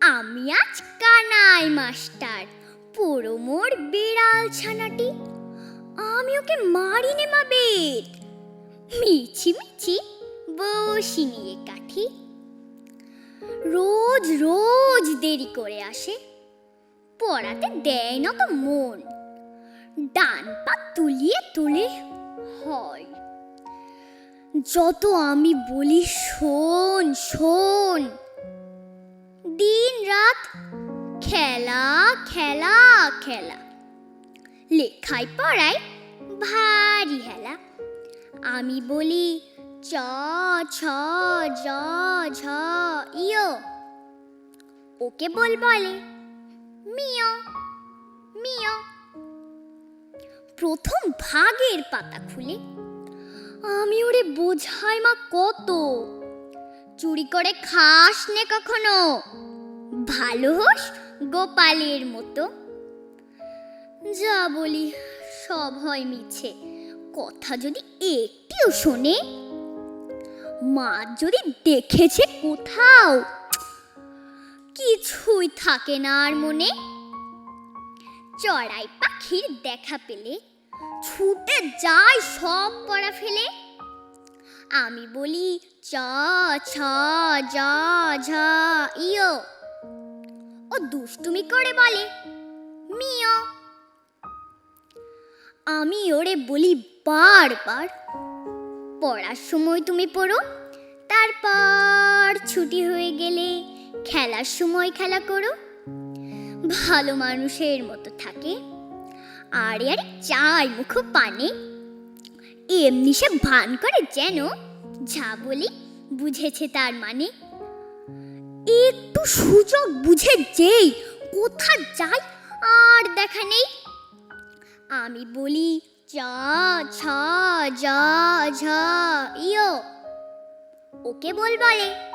আমি আজ কানাই মাস্টার পোড়ো মোর বিড়াল ছানাটি। আমি ওকে মারিনে মাবেদ মিছি মিছি বসি নিয়ে কাঠি। রোজ রোজ দেরি করে আসে, পড়াতে দেয় না তো মন। ডান পা তুলিয়ে তুলে হয়। যত আমি বলি শোন শোন খেলা খেলা খেলা। লেখায় পড়ায় ভারী হেলা। আমি বলি, চ, ছ, জ, ঝ, ইয়ো। ওকে বল বলে, মিয় মিয়। প্রথম ভাগের পাতা খুলে, আমি ওরে বোঝাই মা কত? চুরি করে খাস নে কখনো? ভালো হোস, গোপালের মতো। যা বলি, সব হয় মিছে। কথা যদি একটিও শোনে, মা যদি দেখেছে কোথাও, কিছুই থাকে না আর মনে। চড়াই পাখির দেখা পেলে, ছুটে যায় সব পড়া ফেলে। আমি বলি, চ, ছ জ ঝ, ইয়ো। ও দুষ্টুমি করে বলে মিও আমি ওরে বলি বারবার, পড়ার সময় তুমি পড়ো, তারপর ছুটি হয়ে গেলে খেলার সময় খেলা করো। ভালো মানুষের মতো থাকে, আরে আরে চাই মুখ পানে। এমনি সে ভান করে যেন, যা বলি বুঝেছে তার মানে। একটু সুযোগ বুঝে যেই কোথা যাই আর দেখা নেই। আমি বলি, যা ছ যা ঝা ইয়ো। ওকে বল বলে।